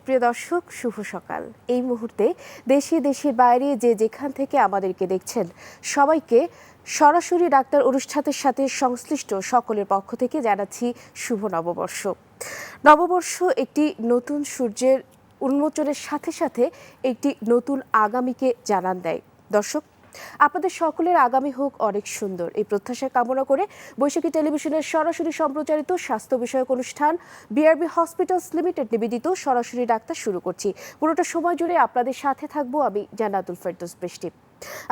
সুপ্রিয় দর্শক, শুভ সকাল। এই মুহূর্তে দেশে, দেশের বাইরে যে যেখান থেকে আমাদেরকে দেখছেন, সবাইকে সরাসরি ডাক্তার অনুষ্ঠানের সাথে সংশ্লিষ্ট সকলের পক্ষ থেকে জানাচ্ছি শুভ নববর্ষ। নববর্ষ একটি নতুন সূর্যের উন্মোচনের সাথে সাথে একটি নতুন আগামীকে জানান দেয়। দর্শক আপনাদের সকলের আগামী হোক অনেক সুন্দর। এই প্রত্যাশা কামনা করে বৈশাখী টেলিভিশনের সরাসরি সম্প্রচারিত স্বাস্থ্য বিষয়ক অনুষ্ঠান বিআরবি হসপিটালস লিমিটেড নিবেদিত সরাসরি ডাক্তার শুরু করছি। পুরোটা সময় জুড়ে আপনাদের সাথে থাকব আমি, জান্নাতুল ফেরদোস বৃষ্টি।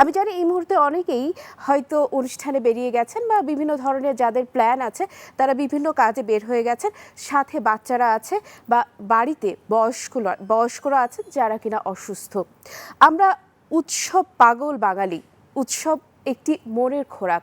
আমি জানি এই মুহূর্তে অনেকেই হয়তো অনুষ্ঠানে বেরিয়ে গেছেন বা বিভিন্ন ধরনের যাদের প্ল্যান আছে, তারা বিভিন্ন কাজে বের হয়ে গেছেন, সাথে বাচ্চারা আছে বা বাড়িতে বয়স্ক বয়স্করা আছেন যারা কিনা অসুস্থ। আমরা উৎসব পাগল বাঙালি, উৎসব একটি মনের খোরাক।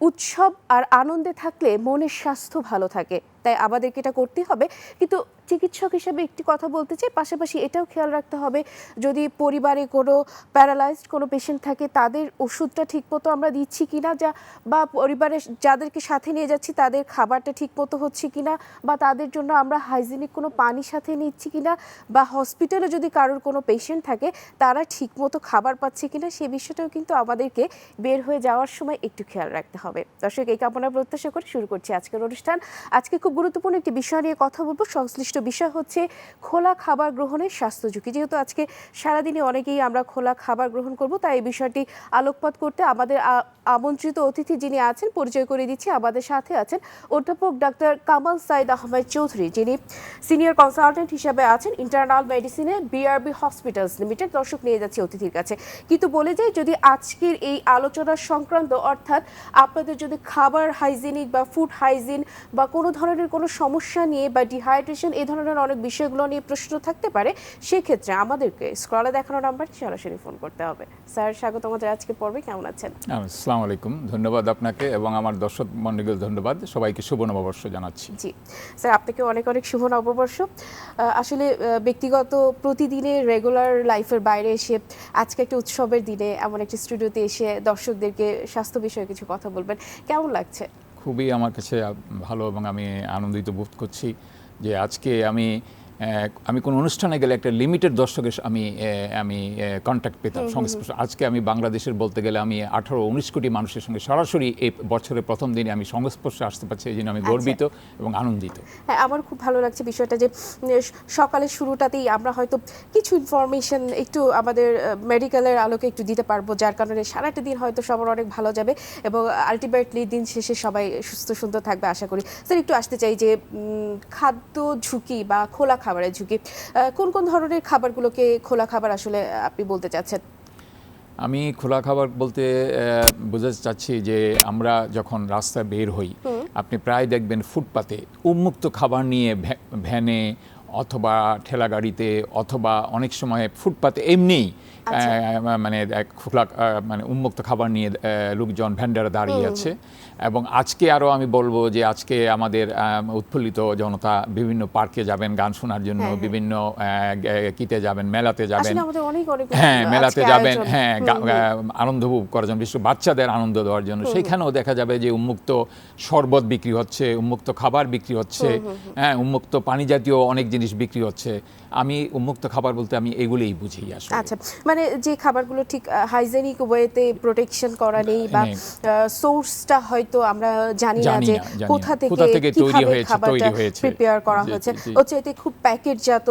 উৎসব আর আনন্দে থাকলে মনের স্বাস্থ্য ভালো থাকে। তাই আমাদেরকে এটা করতে হবে। কিন্তু চিকিৎসক হিসেবে একটি কথা বলতে চাই। পাশাপাশি এটাও খেয়াল রাখতে হবে, যদি পরিবারে কোনো প্যারালাইজড কোনো পেশেন্ট থাকে, তাদের ওষুধটা ঠিকমতো আমরা দিচ্ছি কিনা যা বা পরিবারে যাদেরকে সাথে নিয়ে যাচ্ছি, তাদের খাবারটা ঠিকমতো হচ্ছে কিনা বা তাদের জন্য আমরা হাইজিনিক কোনো পানি সাথে নিচ্ছি কিনা বা হসপিটালে যদি কারোর কোনো পেশেন্ট থাকে, তারা ঠিকমতো খাবার পাচ্ছে কিনা, সে বিষয়টাও কিন্তু আমাদেরকে বের হয়ে যাওয়ার সময় একটু খেয়াল রাখতে হবে। দর্শক, এই কামনা প্রত্যাশা করে শুরু করছি আজকের অনুষ্ঠান। আজকে খুব গুরুত্বপূর্ণ একটি বিষয় নিয়ে কথা বলব, সংশ্লিষ্ট বিষয় হচ্ছে খোলা খাবার গ্রহণের স্বাস্থ্য ঝুঁকি। যেহেতু আজকে সারাদিনে অনেকেই আমরা খোলা খাবার গ্রহণ করব, তাই এই বিষয়টি আলোকপাত করতে আমাদের আমন্ত্রিত অতিথি যিনি আছেন, পরিচয় করে দিচ্ছি, আমাদের সাথে আছেন অধ্যাপক ডাক্তার কামাল সাইদ আহমেদ চৌধুরী, যিনি সিনিয়র কনসালটেন্ট হিসেবে আছেন ইন্টারনাল মেডিসিনে বিআরবি হসপিটালস লিমিটেড। দর্শক, নিয়ে যাচ্ছি অতিথির কাছে। কিন্তু বলে যাই যদি আজকের এই আলোচনা সংক্রান্ত, অর্থাৎ আপনাদের যদি খাবার হাইজিনিক বা ফুড হাইজিন বা কোনো ধরনের কোনো সমস্যা নিয়ে বা ডিহাইড্রেশন এই ধরনের অনেক বিষয়গুলো নিয়ে প্রশ্ন থাকতে পারে সেক্ষেত্রে আমাদেরকে স্ক্রলে দেখানো নাম্বারে সরাসরি ফোন করতে হবে। স্যার স্বাগত আমাদের আজকে পর্বে কেমন আছেন? আসসালামু আলাইকুম ধন্যবাদ আপনাকে এবং আমার দর্শক মন্ডলীকে ধন্যবাদ সবাইকে শুভ নববর্ষ জানাচ্ছি। জি স্যার আপনাকে অনেক অনেক শুভ নববর্ষ। আসলে ব্যক্তিগত প্রতিদিনের রেগুলার লাইফের বাইরে এসে আজকে একটা উৎসবের দিনে এমন একটি স্টুডিওতে এসে দর্শকদেরকে স্বাস্থ্য বিষয়ে কিছু কথা বলবেন কেমন লাগছে? খুবই আমার কাছে ভালো এবং আমি আনন্দিত বোধ করছি। যে আজকে আমি আমি কোনো অনুষ্ঠানে গেলে একটা লিমিটেড দর্শকের আমি আমি কন্ট্যাক্ট পেতাম। সংস্পর্শ আজকে আমি বাংলাদেশের বলতে গেলে আমি আঠারো উনিশ কোটি মানুষের সঙ্গে সরাসরি এই বছরের প্রথম দিনে আমি সংস্পর্শে আসতে পারছি এই জন্য আমি গর্বিত এবং আনন্দিত। হ্যাঁ আমার খুব ভালো লাগছে বিষয়টা যে সকালের শুরুটাতেই আমরা হয়তো কিছু ইনফরমেশন একটু আমাদের মেডিকেলের আলোকে একটু দিতে পারব যার কারণে সারাটা দিন হয়তো সবার অনেক ভালো যাবে এবং আলটিমেটলি দিন শেষে সবাই সুস্থ সুন্দর থাকবে আশা করি। স্যার একটু আসতে চাই যে খাদ্য ঝুঁকি বা খোলা খাবারের ঝুঁকি। কোন কোন ধরনের খাবারগুলোকে খোলা খাবার আসলে আপনি বলতে চাচ্ছেন? আমি খোলা খাবার বলতে বোঝাতে চাচ্ছি যে আমরা যখন রাস্তায় বের হই আপনি প্রায় দেখবেন ফুটপাতে উন্মুক্ত খাবার নিয়ে ভ্যানে অথবা ঠেলা গাড়িতে অথবা অনেক সময় ফুটপাতে এমনিই আচ্ছা। মানে খোলা মানে উন্মুক্ত খাবার নিয়ে লোকজন ভ্যান্ডারে দাঁড়িয়ে আছে। এবং আজকে আরও আমি বলব যে আজকে আমাদের উৎফুল্লিত জনতা বিভিন্ন পার্কে যাবেন গান শোনার জন্য হ্যাঁ, হ্যাঁ। বিভিন্ন কিতে যাবেন মেলাতে যাবেন। হ্যাঁ মেলাতে যাবেন। হ্যাঁ আনন্দ উপভোগ করার জন্য বিশেষ করে বাচ্চাদের আনন্দ দেওয়ার জন্য। সেখানেও দেখা যাবে যে উন্মুক্ত শরবত বিক্রি হচ্ছে উন্মুক্ত খাবার বিক্রি হচ্ছে হ্যাঁ উন্মুক্ত পানি জাতীয় অনেক জিনিস বিক্রি হচ্ছে। আমি উন্মুক্ত খাবার বলতে আমি এগুলোই বুঝি আসলে আচ্ছা মানে যে খাবারগুলো ঠিক হাইজেনিক ওয়েতে প্রোটেকশন করা নেই বা সোর্সটা হয়তো আমরা জানি না যে। কোথা থেকে কোথা থেকে তৈরি হয়েছে, তৈরি হয়েছে। প্রিপেয়ার করা হয়েছে। হচ্ছে এতে খুব প্যাকেটজাত।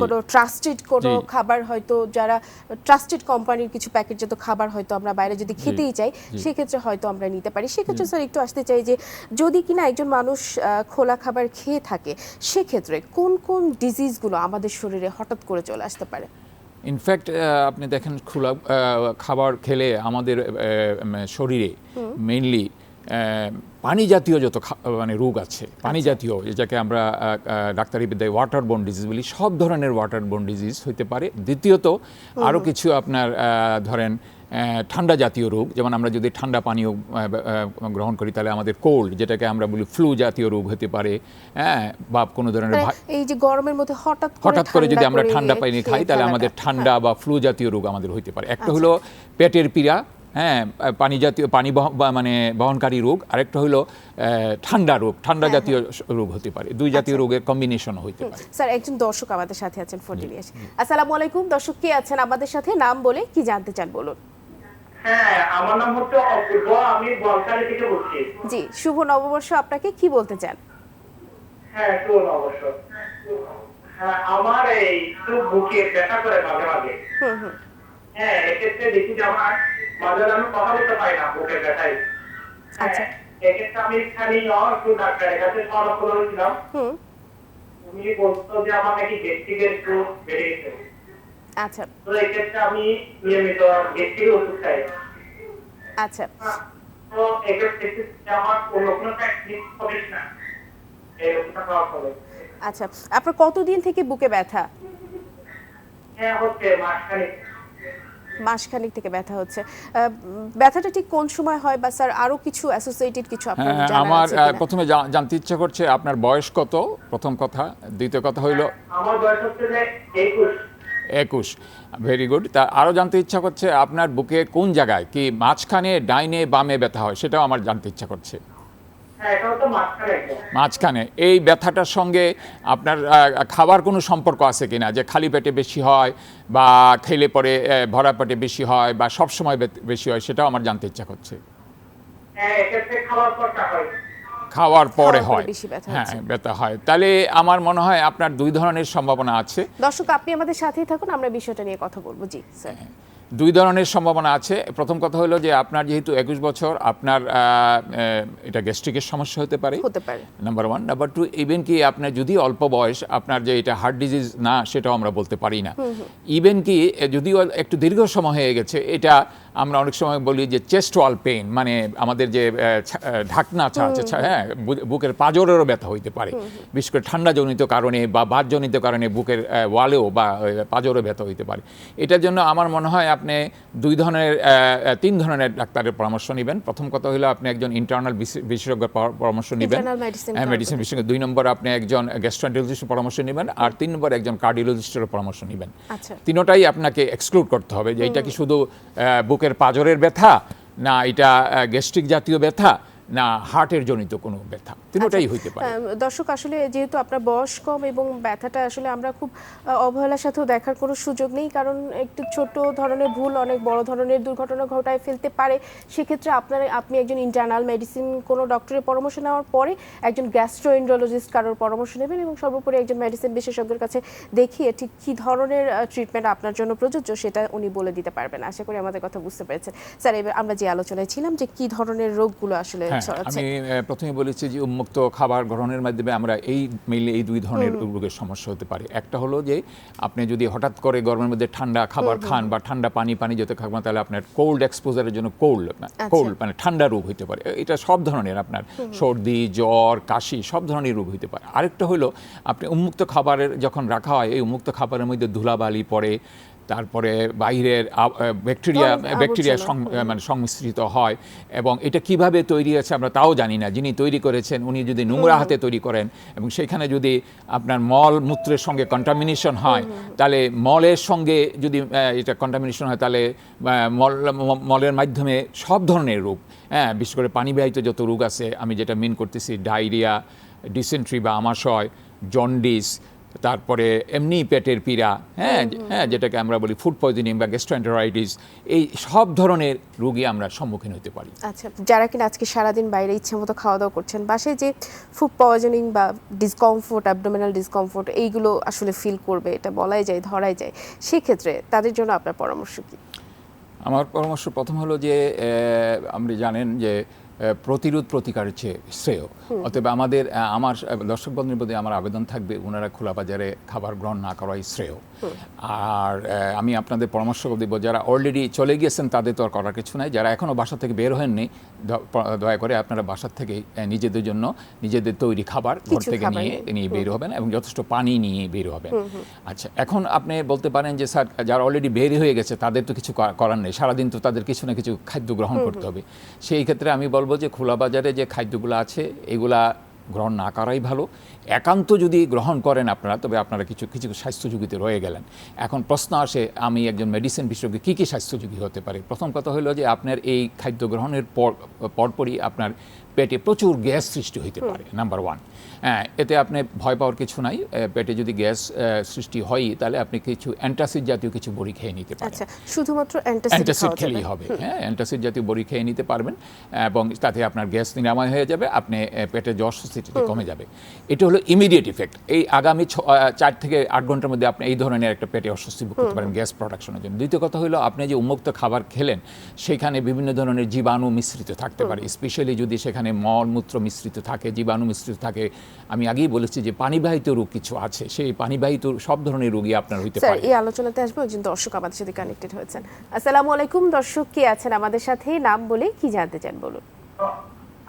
কোনো ট্রাস্টেড কোনো খাবার হয়তো যারা ট্রাস্টেড কোম্পানির কিছু প্যাকেটজাত খাবার হয়তো আমরা বাইরে যদি খেতেই চাই। সেক্ষেত্রে হয়তো আমরা নিতে পারি সেক্ষেত্রে স্যার একটু আসতে চাই যে যদি কিনা একজন মানুষ আহ, খোলা খাবার খেয়ে থাকে সেক্ষেত্রে কোন কোন ডিজিজগুলো আমাদের শরীরে হঠাৎ করে চলে আসতে পারে। ইনফ্যাক্ট আপনি দেখেন খোলা খাবার খেলে আমাদের শরীরে মেইনলি পানি জাতীয় যত মানে রোগ আছে পানি জাতীয় যেটাকে আমরা ডাক্তারি বিদ্যায় ওয়াটার বোন ডিজিজ বলি সব ধরনের ওয়াটার বোন ডিজিজ হইতে পারে। দ্বিতীয়ত আরও কিছু আপনার ধরেন ঠান্ডা জাতীয় রোগ যেমন আমরা যদি ঠান্ডা পানীয় গ্রহণ করি তাহলে আমাদের কোল্ড যেটাকে আমরা বলি ফ্লু জাতীয় রোগ হতে পারে হ্যাঁ বা কোনো ধরনের মানে এই যে গরমের মধ্যে হঠাৎ হঠাৎ করে যদি আমরা ঠান্ডা পানি খাই তাহলে আমাদের ঠান্ডা বা ফ্লু জাতীয় রোগ আমাদের হইতে পারে। আচ্ছা। একটা হলো পেটের পীড়া হ্যাঁ পানি জাতীয় পানি মানে বহনকারী রোগ আরেকটা হলো ঠান্ডা রোগ ঠান্ডা হ্যাঁ, জাতীয় রোগ হতে পারে। দুই জাতীয় রোগের কম্বিনেশন হতে পারে। স্যার একজন দর্শক আমাদের সাথে আছেন নিয়ে আসসালামু আলাইকুম। দর্শক কে আছেন আমাদের সাথে? নাম বলে কি জানতে চান বলুন। হ্যাঁ আমার নাম হচ্ছে অপূর্ব আমি বলকালি থেকে বলছি। জি শুভ নববর্ষ আপনাকে কি বলতে চান? হ্যাঁ হ্যাঁ আমার এই একটু বুকে ব্যথা করে মাঝে মাঝে। হ্যাঁ এক্ষেত্রে দেখি যে আমার মাঝে আমি কথা বলতে পারি না বুকে ব্যথায়। আচ্ছা। হ্যাঁ, এক্ষেত্রে আমি খালি একটু ডাক্তারের কাছে পরামর্শ করেছিলাম। উনি বলতো যে আমার নাকি গেস্ট্রিকের একটু বেড়ে গেছে আচ্ছা। তো এক্ষেত্রে আমি নিয়মিত ওষুধ খাই। আচ্ছা। তো এক্ষেত্রে আমার অন্য কোনো ট্যাকনিক না? এই ওষুধটা খাওয়ার ফলে। আচ্ছা আপনার কতদিন থেকে বুকে ব্যথা? হ্যাঁ হচ্ছে মাসখানেক। মাসখানেক থেকে ব্যথা হচ্ছে। আহ, ব্যথাটা ঠিক কোন সময় হয় বা স্যার আরও কিছু অ্যাসোসিয়েটেড কিছু আপনার হ্যাঁ জানা আমার? প্রথমে জানতে ইচ্ছা করছে আপনার বয়স কত? প্রথম কথা। দ্বিতীয় কথা হইল আমার বয়স হচ্ছে যে একুশ। একুশ। ভেরি গুড তা আরও জানতে ইচ্ছা করছে আপনার বুকে কোন জায়গায়? কি মাঝখানে ডাইনে বামে ব্যথা হয়? সেটাও আমার জানতে ইচ্ছা করছে। হ্যাঁ মাঝখানে এই ব্যথাটার সঙ্গে আপনার খাবার কোনো সম্পর্ক আছে কিনা? যে খালি পেটে বেশি হয় বা খেলে পরে ভরা পেটে বেশি হয় বা সবসময় বেশি হয় সেটাও আমার জানতে ইচ্ছা করছে। হ্যাঁ খাওয়ার পর হয়। খাওয়ার পরে হয়। হ্যাঁ ব্যথা হয়। তাহলে আমার মনে হয় আপনার দুই ধরনের সম্ভাবনা আছে। দর্শক আপনি আমাদের সাথেই থাকুন আমরা বিষয়টা নিয়ে কথা বলব। জি স্যার। দুই ধরনের সম্ভাবনা আছে। প্রথম কথা হলো যে আপনার যেহেতু একুশ বছর আপনার এটা গ্যাস্ট্রিকের সমস্যা হতে পারে। হতে পারে। Number one number two even কি আপনার যদি অল্প বয়স আপনার যে এটা হার্ট ডিজিজ না সেটাও আমরা বলতে পারি না। ইভেন কি যদিও একটু দীর্ঘ সময় হয়ে গেছে এটা আমরা অনেক সময় বলি যে চেস্ট ওয়াল পেইন মানে আমাদের যে আহ, ছা- ঢাকনা আছে হ্যাঁ বুকের পাঁজরেরও ব্যথা হইতে পারে। বিশেষ করে ঠান্ডাজনিত কারণে বা বাতজনিত কারণে বুকের ওয়ালেও বা আহ, ব্যথা হইতে পারে। এটার জন্য আমার মনে হয় আপনি দুই ধরনের তিন ধরনের ডাক্তারের পরামর্শ নেবেন। প্রথম কথা হলো আপনি একজন ইন্টারনাল বিশেষজ্ঞের পরামর্শ নেবেন। হ্যাঁ মেডিসিন বিশেষজ্ঞ। দুই নম্বর আপনি একজন গ্যাস্ট্রান্টোলজিস্টের পরামর্শ নেবেন আর তিন নম্বর একজন কার্ডিওলজিস্টের পরামর্শ নেবেন। আচ্ছা। তিনোটাই আপনাকে এক্সক্লুড করতে হবে যে এটা কি শুধু বুকের পাঁজরের ব্যথা না এটা গ্যাস্ট্রিক জাতীয় ব্যথা না হার্টের জনিত কোনো ব্যথা। তিনোটাই আচ্ছা, হইতে পারে। দর্শক আসলে যেহেতু আপনার বয়স কম এবং ব্যথাটা আসলে আমরা খুব অবহেলার সাথেও দেখার কোনো সুযোগ নেই কারণ একটু ছোট ধরনের ভুল অনেক বড় ধরনের দুর্ঘটনা ঘটায় ফেলতে পারে। সেক্ষেত্রে আপনার আপনি একজন ইন্টারনাল মেডিসিন কোনো ডক্টরের পরামর্শ নেওয়ার পরে একজন গ্যাস্ট্রোএন্ড্রোলজিস্ট কারোর পরামর্শ নেবেন এবং সর্বোপরি একজন মেডিসিন বিশেষজ্ঞের কাছে দেখিয়ে ঠিক কী ধরনের ট্রিটমেন্ট আপনার জন্য প্রযোজ্য সেটা উনি বলে দিতে পারবেন। আশা করি আমাদের কথা বুঝতে পেরেছেন। স্যার এবার আমরা যে আলোচনায় ছিলাম যে কী ধরনের রোগগুলো আসলে হ্যাঁ ছড়াচ্ছে আমি প্রথমে বলেছি যে উন্মুক্ত খাবার গ্রহণের মাধ্যমে আমরা এই মেইলে এই দুই ধরনের রোগের সমস্যা হতে পারে। একটা হলো যে আপনি যদি হঠাৎ করে গরমের মধ্যে ঠান্ডা খাবার খান বা ঠান্ডা পানি পানি যেতে খাবেন তাহলে আপনার কোল্ড এক্সপোজারের জন্য কোল্ড কোল্ড মানে ঠান্ডা রোগ হতে পারে। এটা সব ধরনের আপনার সর্দি জ্বর কাশি সব ধরনের রোগ হতে পারে। আরেকটা হলো আপনি উন্মুক্ত খাবারের যখন রাখা হয় এই উন্মুক্ত খাবারের মধ্যে ধুলাবালি পড়ে তারপরে বাইরের ব্যাকটেরিয়া। ব্যাকটেরিয়া মানে সংমিশ্রিত হয় এবং এটা কীভাবে তৈরি আছে আমরা তাও জানি না। যিনি তৈরি করেছেন উনি যদি নোংরা হাতে তৈরি করেন এবং সেখানে যদি আপনার মল মূত্রের সঙ্গে কন্টামিনেশন হয় তাহলে মলের সঙ্গে যদি এটা কন্টামিনেশন হয় তাহলে মল মলের মাধ্যমে সব ধরনের রোগ হ্যাঁ বিশেষ করে পানিবাহিত যত রোগ আছে আমি যেটা মিন করতেছি ডায়রিয়া ডিসেন্ট্রি বা আমাশয় জন্ডিস তারপরে এমনি পেটের পীড়া হ্যাঁ হ্যাঁ যেটাকে আমরা বলি ফুড পয়জনিং বা গ্যাস্ট্রোএন্টারাইটিস এই সব ধরনের রোগী আমরা সম্মুখীন হতে পারি। আচ্ছা যারা কিনা আজকে সারাদিন বাইরে ইচ্ছে মতো খাওয়া দাওয়া করছেন বাসায় যে ফুড পয়জনিং বা ডিসকমফোর্ট অ্যাবডোমিনাল ডিসকমফোর্ট এইগুলো আসলে ফিল করবে এটা বলাই যায় ধরাই যায় সেক্ষেত্রে তাদের জন্য আপনার পরামর্শ কি? আমার পরামর্শ প্রথম হলো যে আপনি জানেন যে প্রতিরোধ প্রতিকারের চেয়ে শ্রেয়। অতএব আমাদের আমার দর্শক বন্ধুর প্রতি আমার আবেদন থাকবে ওনারা খোলা বাজারে খাবার গ্রহণ না করাই শ্রেয়। আর আমি আপনাদের পরামর্শ দেবো যারা অলরেডি চলে গিয়েছেন তাদের তো আর করার কিছু নাই। যারা এখনও বাসা থেকে বের হননি দয়া করে আপনারা বাসার থেকে নিজেদের জন্য নিজেদের তৈরি খাবার ঘর থেকে নিয়ে নিয়ে। নিয়ে বের হবেন এবং যথেষ্ট পানি নিয়ে বের হবেন। আচ্ছা এখন আপনি বলতে পারেন যে স্যার যারা অলরেডি বের হয়ে গেছে তাদের তো কিছু করার নেই। সারাদিন তো তাদের কিছু না কিছু খাদ্য গ্রহণ করতে হবে। সেই ক্ষেত্রে আমি বলব যে খোলা বাজারে যে খাদ্যগুলো আছে এগুলা গ্রহণ না করাই ভালো। একান্ত যদি গ্রহণ করেন আপনারা তবে আপনারা কিছু কিছু স্বাস্থ্যযোগীতে রয়ে গেলেন। এখন প্রশ্ন আসে আমি একজন মেডিসিন বিশেষজ্ঞ কী কী স্বাস্থ্যযোগী হতে পারে? প্রথম কথা হলো যে আপনার এই খাদ্য গ্রহণের পর পরপরই আপনার পেটে প্রচুর গ্যাস সৃষ্টি হইতে পারে নাম্বার ওয়ান এতে আপনি ভয় পাওয়ার কিছু নাই পেটে যদি গ্যাস সৃষ্টি হয় তাহলে আপনি কিছু অ্যান্টাসিড জাতীয় কিছু বড়ি খেয়ে নিতে পারেন। আচ্ছা শুধুমাত্র অ্যান্টাসিড খেলেই হবে হ্যাঁ অ্যান্টাসিড জাতীয় বড়ি খেয়ে নিতে পারবেন এবং তাতে আপনার গ্যাস নিরাময় হয়ে যাবে আপনি পেটে জ্বর স্থিতিটি কমে যাবে। এটা হলো ইমিডিয়েট ইফেক্ট এই আগামী চার থেকে আট ঘণ্টার মধ্যে আপনি এই ধরনের একটা পেটে অস্বস্তি ভোগ করতে পারেন গ্যাস প্রোডাকশনের জন্য। দ্বিতীয় কথা হলো আপনি যে উন্মুক্ত খাবার খেলেন সেখানে বিভিন্ন ধরনের জীবাণু মিশ্রিত থাকতে পারে। স্পেশালি যদি সেখানে মলমূত্র মিশ্রিত থাকে জীবাণু মিশ্রিত থাকে আমি আগেই বলেছি যে পানিবাহিত রোগ কিছু আছে। সেই পানিবাহিত সব ধরনের রোগী আপনার হইতে পারে। এই আলোচনাতে আসব একজন দর্শক আমাদের সাথে কানেক্টেড হয়েছেন। আসসালামু আলাইকুম দর্শক কে আছেন আমাদের সাথে? নাম বলে কি জানতে চান বলুন?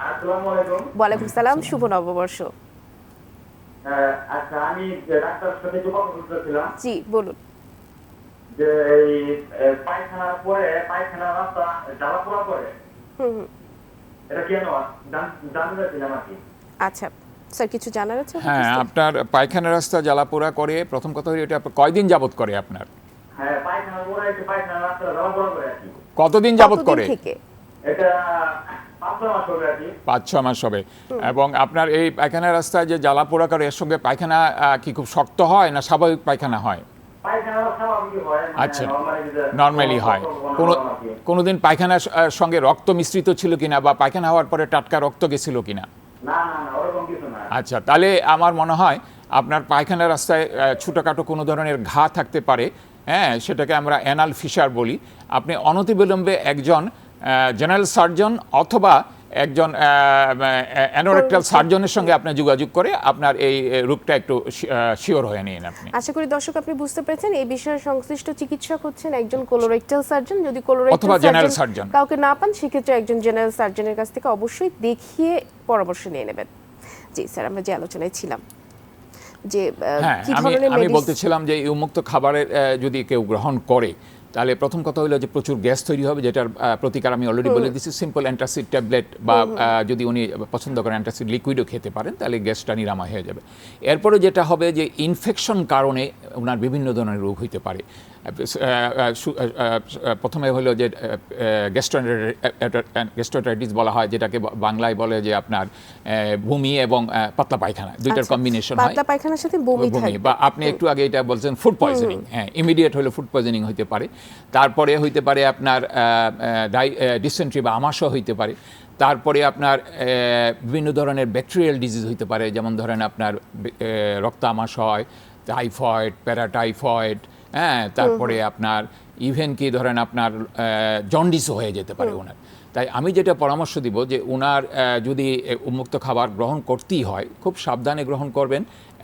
আসসালামু আলাইকুম। ওয়ালাইকুম সালাম শুভ নববর্ষ। হ্যাঁ, আচ্ছা আমি ডাক্তার সাথে যোগাযোগ করতেছিলাম জি বলুন। যে এই পায়খানার পরে পায়খানার রাস্তা জ্বালা পোড়া করে। এটা কেন? জানতে চাইছিলাম আর কি। আচ্ছা। স্যার কিছু জানার আছে হ্যাঁ আপনার পায়খানা রাস্তা জ্বালাপোড়া করে প্রথম কথা হলো এটা কয়দিন যাবত করে আপনার? হ্যাঁ জ্বালা কতদিন যাবত করে? এটা পাঁচ ছয় মাস হবে আর কি পাঁচ ছ মাস হবে। এবং আপনার এই পায়খানা রাস্তায় যে জ্বালাপোড়া করে এর সঙ্গে পায়খানা কি খুব শক্ত হয় না স্বাভাবিক পায়খানা হয়? হয় মানে আচ্ছা। নর্মালি হয়। কোনো। কোনোদিন পায়খানার সঙ্গে রক্ত মিশ্রিত ছিল কিনা বা পায়খানা হওয়ার পরে টাটকা রক্ত গেছিল কিনা? না না আচ্ছা তাহলে আমার মনে হয় আপনার পায়খানা রাস্তায় ছোটোখাটো কোনো ধরনের ঘা থাকতে পারে হ্যাঁ সেটাকে আমরা অ্যানাল ফিশার বলি। আপনি অনতিবিলম্বে একজন জেনারেল সার্জন অথবা একজন অ্যানোরেক্টাল সার্জনের সঙ্গে আপনি যোগাযোগ করে আপনার এই রোগটা একটু শিওর হয়ে নিন আপনি। আশা করি দর্শক আপনি বুঝতে পেরেছেন এই বিষয়ে সংশ্লিষ্ট চিকিৎসক হচ্ছেন একজন কোলোরেক্টাল সার্জন যদি কোলোরেক্টাল অথবা general surgeon। কাউকে না পান সেক্ষেত্রে একজন জেনারেল সার্জনের কাছ থেকে অবশ্যই দেখিয়ে পরামর্শ নিয়ে নেবেন। জি স্যার আমরা যে আলোচনায় ছিলাম যে হ্যাঁ কি ধরনের আমি বলতেছিলাম যে এই উন্মুক্ত খাবারের যদি কেউ গ্রহণ করে তাহলে প্রথম কথা হলো যে প্রচুর গ্যাস তৈরি হবে যেটার প্রতিকার আমি অলরেডি বলে দিচ্ছি সিম্পল অ্যান্টাসিড ট্যাবলেট বা যদি উনি পছন্দ করেন অ্যান্টাসিড লিকুইডও খেতে পারেন তাহলে গ্যাসটা নিরাময় হয়ে যাবে। এরপরে যেটা হবে যে ইনফেকশন কারণে ওনার বিভিন্ন ধরনের রোগ হইতে পারে। প্রথমে হলো যে গ্যাস্ট্রোটাইটিস বলা হয় যেটাকে বাংলায় বলে যে আপনার ভূমি এবং পাতলা পায়খানা। দুইটার আচ্ছা, কম্বিনেশন হয়। পাতলা পায়খানার সাথে বমি বা আপনি একটু আগে এটা বলছেন ফুড পয়জনিং হ্যাঁ ইমিডিয়েট হলে ফুড পয়জনিং হইতে পারে। তারপরে হইতে পারে আপনার ডিসেন্ট্রি বা আমাশয় হইতে পারে। তারপরে আপনার বিভিন্ন ধরনের ব্যাকটেরিয়াল ডিজিজ হইতে পারে যেমন ধরেন আপনার রক্ত আমাশয় টাইফয়েড প্যারাটাইফয়েড হ্যাঁ তারপরে আপনার ইভেন কি ধরেন আপনার জন্ডিসও হয়ে যেতে পারে ওনার তাই আমি যেটা পরামর্শ দিব যে ওনার যদি উন্মুক্ত খাবার গ্রহণ করতেই হয় খুব সাবধানে গ্রহণ করবেন।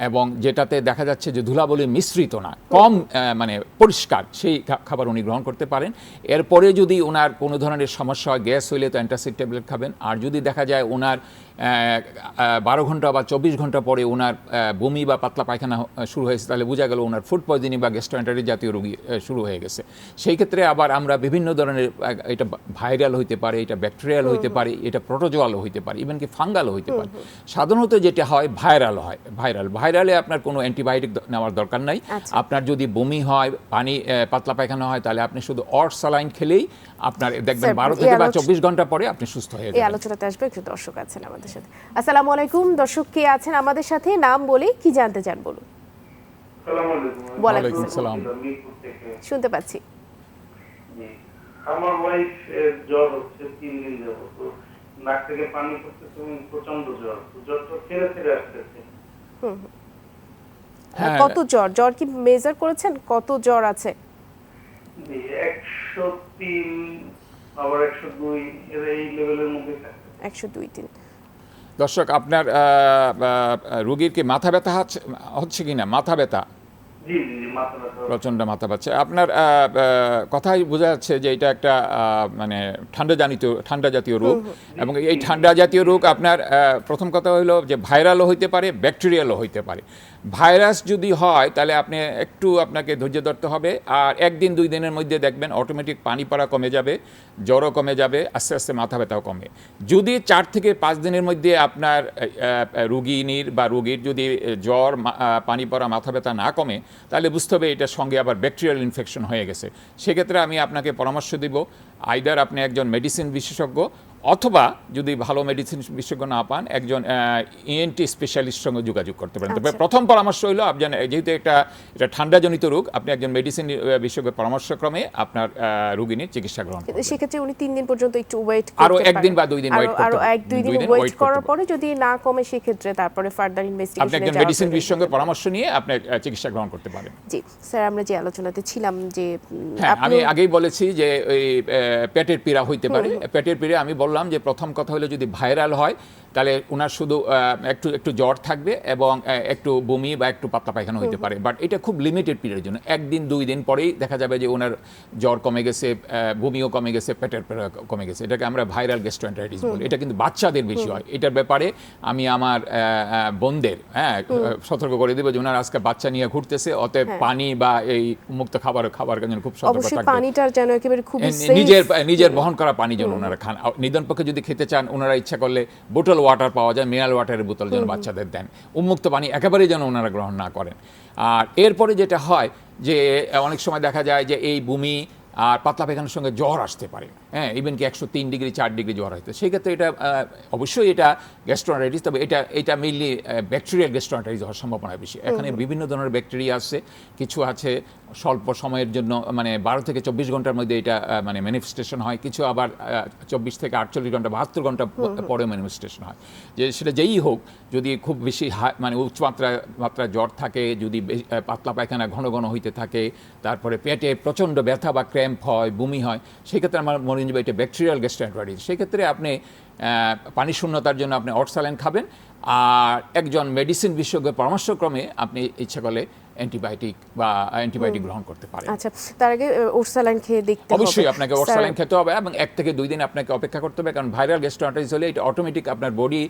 এবং যেটাতে দেখা যাচ্ছে যে ধুলাবলি মিশ্রিত না কম মানে পরিষ্কার সেই খাবার উনি গ্রহণ করতে পারেন। এরপরে যদি ওনার কোনো ধরনের সমস্যা হয় গ্যাস হইলে তো অ্যান্টাসিড ট্যাবলেট খাবেন। আর যদি দেখা যায় ওনার বারো ঘণ্টা বা চব্বিশ ঘণ্টা পরে ওনার বমি বা পাতলা পায়খানা শুরু হয়েছে তাহলে বোঝা গেল ওনার ফুড পয়জনিং বা গ্যাস্ট্রোএন্টারি জাতীয় রোগী শুরু হয়ে গেছে। সেই ক্ষেত্রে আবার আমরা বিভিন্ন ধরনের এটা ভাইরাল হইতে পারে এটা ব্যাকটেরিয়াল হইতে পারে এটা প্রোটোজোয়ালও হইতে পারে ইভেন কি ফাঙ্গালও হইতে পারে। সাধারণত যেটা হয় ভাইরাল হয় ভাইরাল ভাইরালে আপনার কোনো অ্যান্টিবায়োটিক নেওয়ার দরকার নাই। আচ্ছা। আপনার যদি বমি হয় পানি পাতলা পায়খানা হয় তাহলে আপনি শুধু অর সালাইন খেলেই আপনার দেখবেন বারো থেকে বা চব্বিশ ঘণ্টা পরে আপনি সুস্থ হয়ে এই যাবেন। আলোচনাতে আসবে একটু দর্শক আছেন আমাদের সাথে। আসসালামু আলাইকুম দর্শক কে আছেন আমাদের সাথে? নাম বলে কি জানতে চান বলুন? ওয়ালাইকুম আসসালাম। শুনতে পাচ্ছি। আমার ওয়াইফ জ্বর হচ্ছে তিন দিন যাবত। নাক থেকে পানি পড়তেছে এবং প্রচণ্ড জ্বর। তো জ্বরটা ছেড়ে ছেড়ে আসতেছে। কত জ্বর? জ্বর কি মেজার করেছেন? কত জ্বর আছে? একশো তিন আবার একশো দুই এই লেভেলের মধ্যে একশো দুই তিন। দর্শক আপনার আহ, কি মাথা ব্যথা হচ্ছে কি না? মাথা ব্যথা? জি জি জি মাথা প্রচণ্ড মাথা পাচ্ছে আপনার কথাই বোঝা যাচ্ছে যে এটা একটা আহ, মানে ঠান্ডা জানিত ঠান্ডা জাতীয় রোগ এবং এই ঠান্ডা জাতীয় রোগ আপনার আহ, প্রথম কথা হলো যে ভাইরালও হইতে পারে ব্যাকটেরিয়ালও হইতে পারে। ভাইরাস যদি হয়, তাহলে আপনি একটু আপনাকে ধৈর্য ধরতে হবে। আর একদিন, দুই দিনের মধ্যে দেখবেন অটোমেটিক পানি পড়া কমে যাবে, জ্বরও কমে যাবে, আস্তে আস্তে মাথা ব্যথাও কমে। যদি চার থেকে পাঁচ দিনের মধ্যে আপনার রুগীনির বা রুগীর যদি জ্বর পানি পড়া, মাথা ব্যথা না কমে, তাহলে বুঝতে হবে এটার সঙ্গে আবার ব্যাকটেরিয়াল ইনফেকশন হয়ে গেছে। সেক্ষেত্রে আমি আপনাকে পরামর্শ দিব আইদার আপনি একজন মেডিসিন বিশেষজ্ঞ অথবা যদি ভালো মেডিসিন বিশেষজ্ঞ না পান একজন ইএনটি স্পেশালিস্ট সঙ্গে যোগাযোগ করতে পারেন। তবে আচ্ছা। প্রথম পরামর্শ হলো আপনার যেহেতু একটা এটা ঠান্ডাজনিত রোগ আপনি একজন মেডিসিন বিশেষজ্ঞের পরামর্শক্রমে আপনার রোগীনির চিকিৎসা গ্রহণ করবেন। সেক্ষেত্রে উনি তিন দিন পর্যন্ত একটু ওয়েট আরও একদিন বা দুই দিন wait করতে আরও। এক দুই দিন ওয়েট করার পরে যদি না কমে সেক্ষেত্রে তারপরে ফার্দার আপনি একজন মেডিসিন বিশেষজ্ঞের পরামর্শ নিয়ে আপনি চিকিৎসা গ্রহণ করতে পারেন। জি স্যার আমরা যে আলোচনাতে ছিলাম যে হ্যাঁ আমি আগেই বলেছি যে ওই পেটের পীড়া হইতে পারে। পেটের পীড়া আমি বললাম যে প্রথম কথা হলো যদি ভাইরাল হয় তাহলে ওনার শুধু একটু একটু জ্বর থাকবে এবং একটু বমি বা একটু পাতলা পায়খানা হইতে পারে। বাট এটা খুব লিমিটেড পিরিয়ডের জন্য। একদিন দুই দিন পরেই দেখা যাবে যে ওনার জ্বর কমে গেছে বমিও কমে গেছে পেটের কমে গেছে। এটাকে আমরা ভাইরাল গ্যাস্ট্রোএন্টারাইটিস বলি। এটা কিন্তু বাচ্চাদের বেশি হয়। এটার ব্যাপারে আমি আমার বোনদের হ্যাঁ সতর্ক করে দেবো যে ওনার আজকে বাচ্চা নিয়ে ঘুরতেছে। অতএব পানি বা এই মুক্ত খাবার খাবার জন্য খুব সতর্ক থাকবে। পানিটার যেন একেবারে খুব নিজের নিজের বহন করা পানি যেন ওনারা খান। নিধন পক্ষে যদি খেতে চান ওনারা ইচ্ছা করলে বোতল ওয়াটার পাওয়া যায় মিনারেল ওয়াটারের বোতল যেন বাচ্চাদের দেন। উন্মুক্ত পানি একেবারেই যেন ওনারা গ্রহণ না করেন। আর এরপরে যেটা হয় যে অনেক সময় দেখা যায় যে এই বমি আর পাতলা পায়খানার সঙ্গে জ্বর আসতে পারে হ্যাঁ ইভেন কি একশো তিন ডিগ্রি চার ডিগ্রি জ্বর হইতে সেই ক্ষেত্রে এটা অবশ্যই এটা গ্যাস্ট্রোনাইটিস তবে এটা এটা মেইনলি ব্যাকটেরিয়াল গ্যাস্ট্রোনাইটিস হওয়ার সম্ভাবনা বেশি। এখানে বিভিন্ন ধরনের ব্যাকটেরিয়া আছে কিছু আছে স্বল্প সময়ের জন্য মানে বারো থেকে চব্বিশ ঘণ্টার মধ্যে এটা মানে ম্যানিফেস্টেশন হয় কিছু আবার চব্বিশ থেকে আটচল্লিশ ঘণ্টা বাহাত্তর ঘণ্টা পরে ম্যানিফেস্টেশন হয়। যে সেটা যেই হোক যদি খুব বেশি মানে উচ্চ মাত্রা মাত্রা জ্বর থাকে যদি পাতলা পায়খানা ঘন ঘন হইতে থাকে তারপরে পেটে প্রচণ্ড ব্যথা বা ক্র্যাম্প হয় বমি হয় সেক্ষেত্রে আমার মনে যে এটা ব্যাকটেরিয়াল গ্যাস্ট্রাইটিস সেক্ষেত্রে আপনি পানি শূন্যতার জন্য আপনি অক্সালাইন খাবেন আর একজন মেডিসিন বিশেষজ্ঞের পরামর্শক্রমে আপনি ইচ্ছা করলে অ্যান্টিবায়োটিক বা অ্যান্টিবায়োটিক গ্রহণ করতে পারেন। আচ্ছা তার আগে ওরসালাইন খেয়ে দেখতে হবে। অবশ্যই আপনাকে ওরসালাইন খেতে হবে এবং এক থেকে দুই দিন আপনাকে অপেক্ষা করতে হবে কারণ ভাইরাল গ্যাস্ট্রাইটিস হলে এটা অটোমেটিক আপনার বডি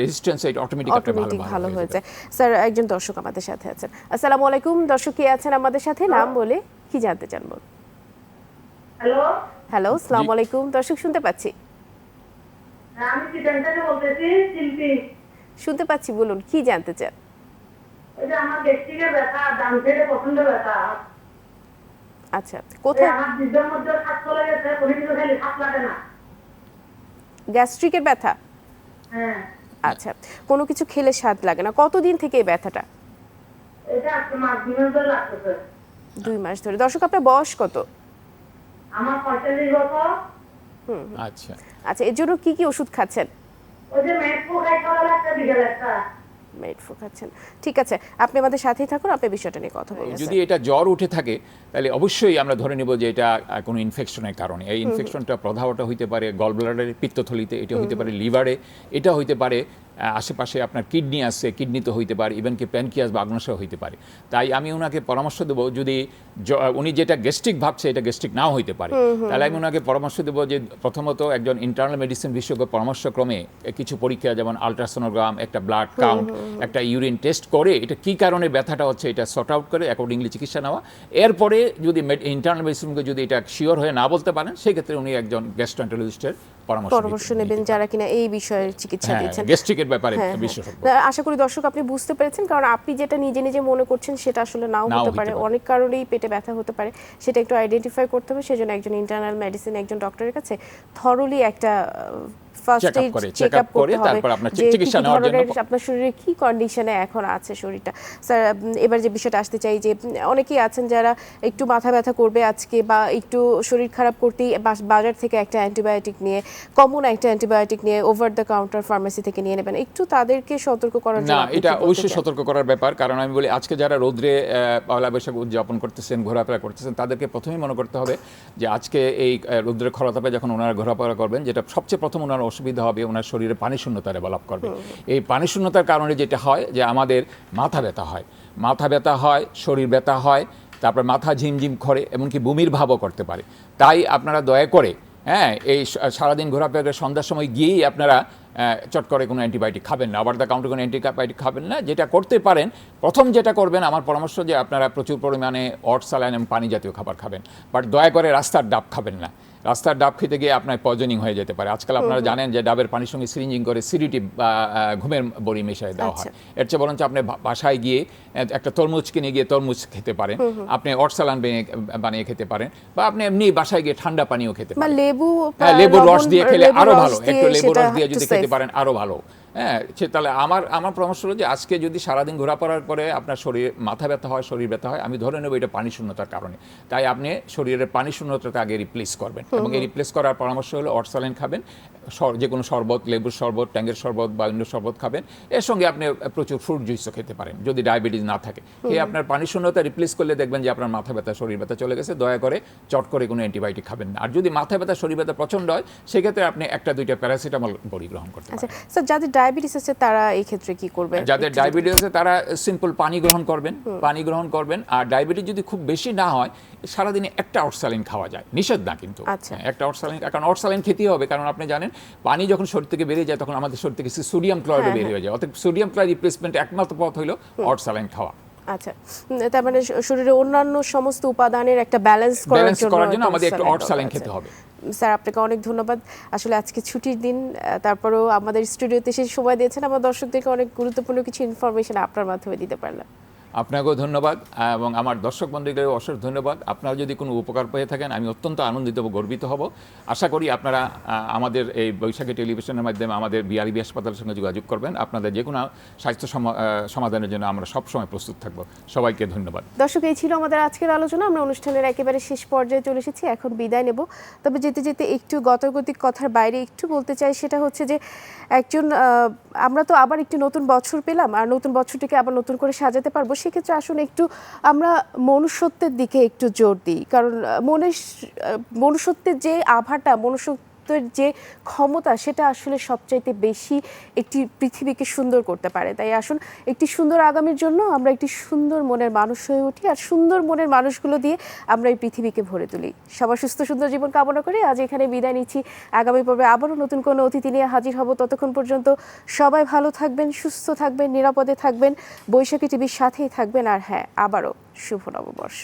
রেজিস্ট্যান্স এটা অটোমেটিক আপনার ভালো ভালো হয়ে হয়ে যায় স্যার একজন দর্শক আমাদের সাথে আছেন। আসসালামু আলাইকুম। দর্শক কে আছেন আমাদের সাথে? নাম বলে কি জানতে চান বল হ্যালো হ্যালো আসসালামু আলাইকুম দর্শক শুনতে পাচ্ছি? আমি চিকেন থেকে বলতেছি শিল্পী? শুনতে পাচ্ছি বলুন কি জানতে চান? ওই যে আমার গেস্টিকের ব্যথা থেকে পছন্দ ব্যথা। আচ্ছা কোথায়? আমার জিভের মধ্যে হাত চলে গেছে কোনো কিছু খাইলে হাত লাগে না। গ্যাস্ট্রিকের ব্যথা? হ্যাঁ। আচ্ছা কোনো কিছু খেলে স্বাদ লাগে না। কতদিন থেকে এই ব্যথাটা? এটা আজকে মাস দিনের ধরে লাগতেছে। দুই মাস ধরে। দর্শক আপনার বয়স কত? আমার পঁয়তাল্লিশ বছর। আচ্ছা। আচ্ছা এর জন্য কি কি ওষুধ খাচ্ছেন? ওই যে মেট্রো খাই সকালে একটা বিকেলে একটা। মেডফো খাচ্ছেন। ঠিক আছে আপনি আমাদের সাথেই থাকুন আপনি বিষয়টা নিয়ে কথা বলবেন যদি এটা জ্বর উঠে থাকে তাহলে অবশ্যই আমরা ধরে নেব যে এটা কোনো ইনফেকশনের কারণে। এই ইনফেকশনটা প্রধানটা হইতে পারে গল ব্লাডারের পিত্তথলিতে এটা হইতে পারে লিভারে এটা হইতে পারে আশেপাশে আপনার কিডনি আছে কিডনিতে হইতে পারে ইভেন কি প্যানকিয়াস বা আগ্নাশয় হইতে পারে। তাই আমি ওনাকে পরামর্শ দেবো যদি উনি যেটা গ্যাস্ট্রিক ভাবছে এটা গ্যাস্ট্রিক নাও হইতে পারে। তাহলে আমি ওনাকে পরামর্শ দেবো যে প্রথমত একজন ইন্টারনাল মেডিসিন বিশেষজ্ঞ পরামর্শক্রমে কিছু পরীক্ষা যেমন আলট্রাসোনোগ্রাম একটা ব্লাড কাউন্ট একটা ইউরিন টেস্ট করে এটা কি কারণে ব্যথাটা হচ্ছে এটা সর্ট আউট করে অ্যাকর্ডিংলি চিকিৎসা নেওয়া। এরপরে যদি ইন্টারনাল মেডিসিনকে যদি এটা শিওর হয়ে না বলতে পারেন সেক্ষেত্রে উনি একজন গ্যাস্ট্রোএন্টারোলজিস্টের পরামর্শ নেবেন যারা কিনা এই বিষয়ে চিকিৎসা দিয়েছেন। দিচ্ছেন গ্যাস্ট্রিকের ব্যাপারে হ্যাঁ, হ্যাঁ। বিশেষজ্ঞ আশা করি দর্শক আপনি বুঝতে পেরেছেন কারণ আপনি যেটা নিজে নিজে মনে করছেন সেটা আসলে নাও হতে পারে। অনেক কারণেই পেটে ব্যথা হতে পারে। সেটা একটু আইডেন্টিফাই করতে হবে। সেজন্য একজন ইন্টারনাল মেডিসিন একজন ডক্টরের কাছে থরলি একটা ফার্স্ট চেক আপ করে তারপর আপনার চিকিৎসা নেওয়ার জন্য। আপনার শরীরে কি কন্ডিশনে এখন আছে শরীরটা? স্যার এবার যে বিষয়টা আসতে চাই যে অনেকেই আছেন যারা একটু মাথা ব্যথা করবে আজকে বা একটু শরীর খারাপ করতেই বাজার থেকে একটা অ্যান্টিবায়োটিক নিয়ে কমন একটা অ্যান্টিবায়োটিক নিয়ে ওভার দ্য কাউন্টার ফার্মেসি থেকে নিয়ে নেবেন। একটু তাদেরকে সতর্ক করার না জন্য এটা অবশ্যই সতর্ক করার ব্যাপার। কারণ আমি বলি আজকে যারা রৌদ্রে পয়লা বৈশাখ উদযাপন করতেছেন ঘোরাফেরা করতেছেন তাদেরকে প্রথমেই মনে করতে হবে যে আজকে এই রৌদ্রের খরতাপে যখন ওনারা ঘোরাফেরা করবেন যেটা সবচেয়ে প্রথম ওনার অসুবিধা হবে ওনার শরীরে পানি শূন্যতা ডেভেলপ করবে। এই পানি শূন্যতার কারণে যেটা হয় যে আমাদের মাথা ব্যথা হয়। মাথা ব্যথা হয় শরীর ব্যথা হয় তারপর মাথা ঝিমঝিম করে এমনকি বমির ভাবও করতে পারে। তাই আপনারা দয়া করে হ্যাঁ এই সারাদিন ঘোরাফেরা সন্ধ্যার সময় গিয়েই আপনারা চট করে কোনো অ্যান্টিবায়োটিক খাবেন না আবার দ্য কাউন্টে কোনো অ্যান্টিবায়োটিক খাবেন না যেটা করতে পারেন প্রথম যেটা করবেন আমার পরামর্শ যে আপনারা প্রচুর পরিমাণে অট স্যালাইন এবং পানি জাতীয় খাবার খাবেন। বাট দয়া করে রাস্তার ডাব খাবেন না। রাস্তার ডাব খেতে গিয়ে আপনার পয়জনিং হয়ে যেতে পারে। আজকাল আপনারা জানেন যে ডাবের পানির সঙ্গে সিরিঞ্জিং করে সিরিটি ঘুমের বড়ি মিশিয়ে দেওয়া হয়। এর চেয়ে বরঞ্চ আপনি বাসায় গিয়ে একটা তরমুজ কিনে গিয়ে তরমুজ খেতে পারেন। আপনি অটসালান বানিয়ে খেতে পারেন বা আপনি এমনি বাসায় গিয়ে ঠান্ডা পানিও খেতে পারেন। লেবু হ্যাঁ লেবুর রস দিয়ে খেলে আরও আরও ভালো। একটু লেবুর রস দিয়ে যদি খেতে পারেন আরও ভালো। হ্যাঁ সে তাহলে আমার আমার পরামর্শ হলো যে আজকে যদি সারাদিন ঘোরাফেরার পরে আপনার শরীর মাথা ব্যথা হয় শরীর ব্যথা হয় আমি ধরে নেব এটা পানি শূন্যতার কারণে। তাই আপনি শরীরের পানি শূন্যতাকে আগে রিপ্লেস করবেন এবং এই রিপ্লেস করার পরামর্শ হলো অটসালাইন খাবেন। যে কোনো শরবত লেবুর শরবত ট্যাঙ্গের শরবত বা অন্য শরবত খাবেন। এর সঙ্গে আপনি প্রচুর ফ্রুট জুইসও খেতে পারেন যদি ডায়াবেটিস না থাকে। এই আপনার পানি শূন্যতা রিপ্লেস করলে দেখবেন যে আপনার মাথা ব্যথা শরীর ব্যথা চলে গেছে দয়া করে চট করে কোনো অ্যান্টিবায়োটিক খাবেন না। আর যদি মাথা ব্যথা শরীর ব্যথা প্রচণ্ড হয় সেক্ষেত্রে আপনি একটা দুইটা প্যারাসিটামল বড়ি গ্রহণ করতে আচ্ছা পারেন স্যার যাদের ডায়াবেটিস আছে তারা এই ক্ষেত্রে কি করবে? যাদের ডায়াবেটিস আছে তারা সিম্পল পানি গ্রহণ করবেন পানি গ্রহণ করবেন। আর ডায়াবেটিস যদি খুব বেশি না হয় সারাদিনে একটা অটসালিন খাওয়া যায় নিষেধ না কিন্তু। আচ্ছা। হ্যাঁ, একটা অটসালিন কারণ অটসালিন খেতেই হবে কারণ আপনি জানেন পানি যখন শরীর থেকে বেরিয়ে যায় তখন আমাদের শরীর থেকে সোডিয়াম ক্লোরাইড হ্যাঁ, বেরিয়ে যায়। অর্থাৎ সোডিয়াম ক্লোরাইড রিপ্লেসমেন্ট একমাত্র পথ হলো অটসালিন খাওয়া। আচ্ছা। তার মানে শরীরে অন্যান্য সমস্ত উপাদানের একটা ব্যালেন্স করার জন্য আমাদের একটু অটসালিন দরকার খেতে হবে। স্যার আপনাকে অনেক ধন্যবাদ। আসলে আজকে ছুটির দিন তারপরেও আমাদের স্টুডিওতে সেই সময় দিয়েছেন। আমার দর্শকদেরকে অনেক গুরুত্বপূর্ণ কিছু ইনফরমেশন আপনার মাধ্যমে দিতে পারলাম। আপনাকেও ধন্যবাদ, এবং আমার দর্শক বন্ধুদেরও অশেষ ধন্যবাদ। আপনারা যদি কোনো উপকার পেয়ে থাকেন, আমি অত্যন্ত আনন্দিত ও গর্বিত হব। আশা করি আপনারা আমাদের এই বৈশাখী টেলিভিশনের মাধ্যমে আমাদের বিআরবি হাসপাতালের সঙ্গে যোগাযোগ করবেন। আপনাদের যে কোনো স্বাস্থ্য সম- সমাধানের জন্য আমরা সবসময় প্রস্তুত থাকব। সবাইকে ধন্যবাদ। দর্শক, এই ছিল আমাদের আজকের আলোচনা। আমরা অনুষ্ঠানের একেবারে শেষ পর্যায়ে চলে এসেছি। এখন বিদায় নেব। তবে যেতে যেতে একটু গতাগতিক কথার বাইরে একটু বলতে চাই, সেটা হচ্ছে যে একজন আমরা তো আবার একটি নতুন বছর পেলাম, আর নতুন বছরটিকে আবার নতুন করে সাজাতে পারব। সেক্ষেত্রে আসুন একটু আমরা মনুষ্যত্বের দিকে একটু জোর দিই। কারণ মনের মনুষ্যত্বের যে আভাটা মনুষ্যত্বের যে ক্ষমতা, সেটা আসলে সবচাইতে বেশি একটি পৃথিবীকে সুন্দর করতে পারে। তাই আসুন, একটি সুন্দর আগামীর জন্য আমরা একটি সুন্দর মনের মানুষ হয়ে উঠি আর সুন্দর মনের মানুষগুলো দিয়ে আমরা এই পৃথিবীকে ভরে তুলি। সবার সুস্থ সুন্দর জীবন কামনা করে। আজ এখানে বিদায় নিচ্ছি। আগামী পর্বে আবারও নতুন কোনো অতিথি নিয়ে হাজির হব ততক্ষণ পর্যন্ত। সবাই ভালো থাকবেন, সুস্থ থাকবেন, নিরাপদে থাকবেন, বৈশাখী টিভির সাথেই থাকবেন। আর হ্যাঁ আবারও শুভ নববর্ষ।